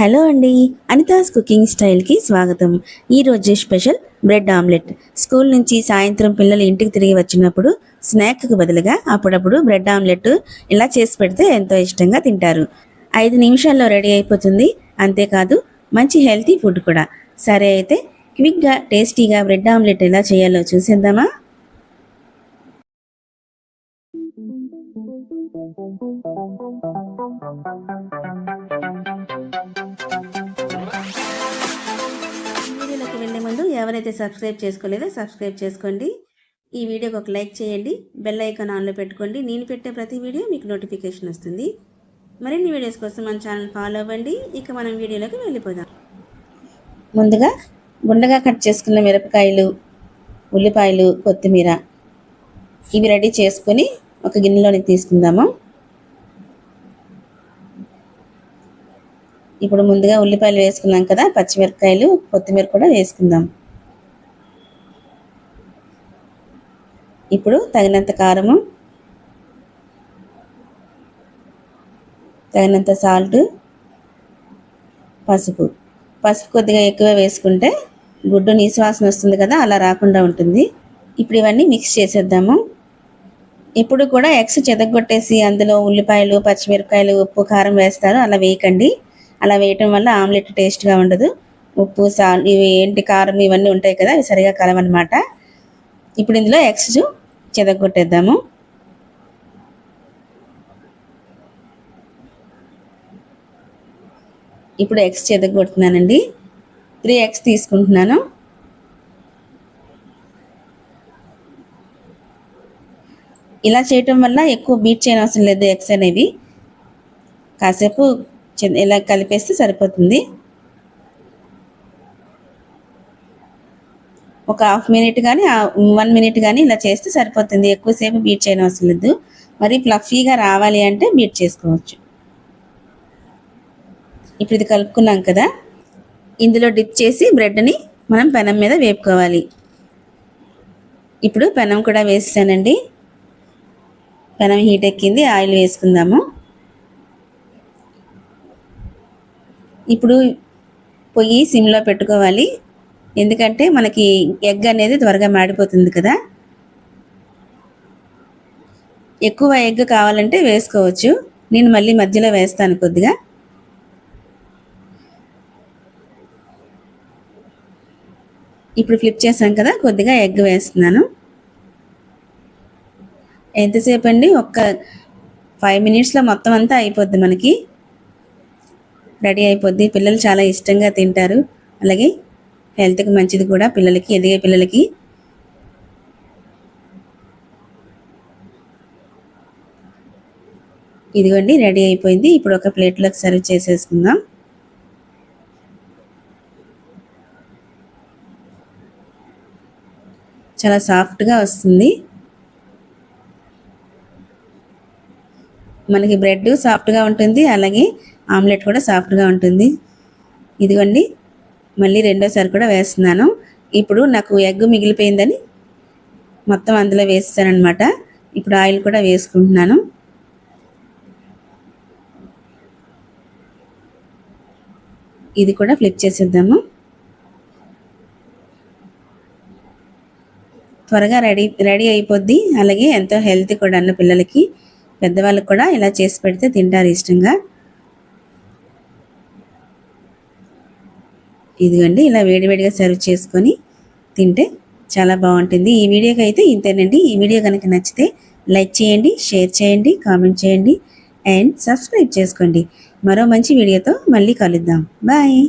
Hello అండి Anita's cooking స్టైల్కి స్వాగతం. ఈరోజు స్పెషల్ బ్రెడ్ ఆమ్లెట్. స్కూల్ నుంచి సాయంత్రం పిల్లలు ఇంటికి తిరిగి వచ్చినప్పుడు స్నాక్కి బదులుగా అప్పుడప్పుడు బ్రెడ్ ఆమ్లెట్ ఇలా చేసి పెడితే ఎంతో ఇష్టంగా తింటారు. ఐదు నిమిషాల్లో రెడీ అయిపోతుంది. అంతేకాదు మంచి హెల్తీ ఫుడ్ కూడా. సరే అయితే క్విక్గా టేస్టీగా బ్రెడ్ ఆమ్లెట్ ఎలా చేయాలో చూసేద్దామా? వీడియోలోకి ఎవరైతే సబ్స్క్రైబ్ చేసుకోలేదో సబ్స్క్రైబ్ చేసుకోండి. ఈ వీడియోకి ఒక లైక్ చేయండి. బెల్ ఐకాన్ ఆన్లో పెట్టుకోండి. నేను పెట్టే ప్రతి వీడియో మీకు నోటిఫికేషన్ వస్తుంది. మరిన్ని వీడియోస్ కోసం మన ఛానల్ ఫాలో అవ్వండి. ఇక మనం వీడియోలోకి వెళ్ళిపోదాం. ముందుగా గుండగా కట్ చేసుకున్న మిరపకాయలు ఉల్లిపాయలు కొత్తిమీర ఇవి రెడీ చేసుకొని ఒక గిన్నెలోనికి తీసుకుందాము. ఇప్పుడు ముందుగా ఉల్లిపాయలు వేసుకున్నాం కదా పచ్చిమిరపకాయలు కొత్తిమీర కూడా వేసుకుందాం. ఇప్పుడు తగినంత కారము తగినంత సాల్ట్ పసుపు. పసుపు కొద్దిగా ఎక్కువ వేసుకుంటే గుడ్డు నీసువాసన వస్తుంది కదా అలా రాకుండా ఉంటుంది. ఇప్పుడు ఇవన్నీ మిక్స్ చేసేద్దాము. ఇప్పుడు కూడా ఎగ్స్ చెదగొట్టేసి అందులో ఉల్లిపాయలు పచ్చిమిరపకాయలు ఉప్పు కారం వేస్తారు. అలా వేయకండి. అలా వేయటం వల్ల ఆమ్లెట్ టేస్ట్గా ఉండదు. ఉప్పు సాల్ ఇవి ఏంటి కారం ఇవన్నీ ఉంటాయి కదా అవి సరిగా కలవన్నమాట ఇప్పుడు ఇందులో ఎగ్స్ చెదగొట్టేద్దాము. ఇప్పుడు ఎక్స్ చెదగొడుతున్నానండి. త్రీ ఎక్స్ తీసుకుంటున్నాను. ఇలా చేయటం వల్ల ఎక్కువ బీట్ చేయని అవసరం లేదు ఎక్స్ అనేవి. కాసేపు ఇలా కలిపేస్తే సరిపోతుంది. ఒక హాఫ్ మినిట్ కానీ వన్ మినిట్ కానీ ఇలా చేస్తే సరిపోతుంది. ఎక్కువసేపు బీట్ చేయని అవసరం లేదు. మరి ఫ్లఫీగా రావాలి అంటే బీట్ చేసుకోవచ్చు. ఇప్పుడు ఇది కలుపుకున్నాం కదా. ఇందులో డిప్ చేసి బ్రెడ్ని మనం పెనం మీద వేపుకోవాలి. ఇప్పుడు పెనం కూడా వేసానండి. పెనం హీట్ ఎక్కింది ఆయిల్ వేసుకుందాము. ఇప్పుడు పొయ్యి సిమ్లో పెట్టుకోవాలి. ఎందుకంటే మనకి ఎగ్ అనేది త్వరగా మాడిపోతుంది కదా. ఎక్కువ ఎగ్ కావాలంటే వేసుకోవచ్చు. నేను మళ్ళీ మధ్యలో వేస్తాను కొద్దిగా. ఇప్పుడు ఫ్లిప్ చేసాం కదా కొద్దిగా ఎగ్ వేస్తున్నాను. ఎంతసేపు అండి ఒక్క ఫైవ్ మినిట్స్లో మొత్తం అంతా అయిపోద్ది మనకి. రెడీ అయిపోద్ది. పిల్లలు చాలా ఇష్టంగా తింటారు. అలాగే హెల్త్కి మంచిది కూడా పిల్లలకి ఎదిగే పిల్లలకి. ఇదిగోండి రెడీ అయిపోయింది. ఇప్పుడు ఒక ప్లేట్లోకి సర్వ్ చేసేసుకుందాం. చాలా సాఫ్ట్గా వస్తుంది. మనకి బ్రెడ్ సాఫ్ట్గా ఉంటుంది అలాగే ఆమ్లెట్ కూడా సాఫ్ట్గా ఉంటుంది. ఇదిగోండి మళ్ళీ రెండోసారి కూడా వేస్తున్నాను. ఇప్పుడు నాకు ఎగ్ మిగిలిపోయిందని మొత్తం అందులో వేస్తానమాట ఇప్పుడు ఆయిల్ కూడా వేసుకుంటున్నాను. ఇది కూడా ఫ్లిప్ చేసేద్దాము. త్వరగా రెడీ రెడీ అయిపోద్ది. అలాగే ఎంతో హెల్తీ కూడా అన్న పిల్లలకి పెద్దవాళ్ళకి కూడా ఇలా చేసి పెడితే తింటారు ఇష్టంగా. ఇదిగోండి ఇలా వేడివేడిగా సర్వ్ చేసుకొని తింటే చాలా బాగుంటుంది. ఈ వీడియోకి అయితే ఇంతేనండి. ఈ వీడియో కనుక నచ్చితే లైక్ చేయండి షేర్ చేయండి కామెంట్ చేయండి అండ్ సబ్స్క్రైబ్ చేసుకోండి. మరో మంచి వీడియోతో మళ్ళీ కలుద్దాం. బాయ్.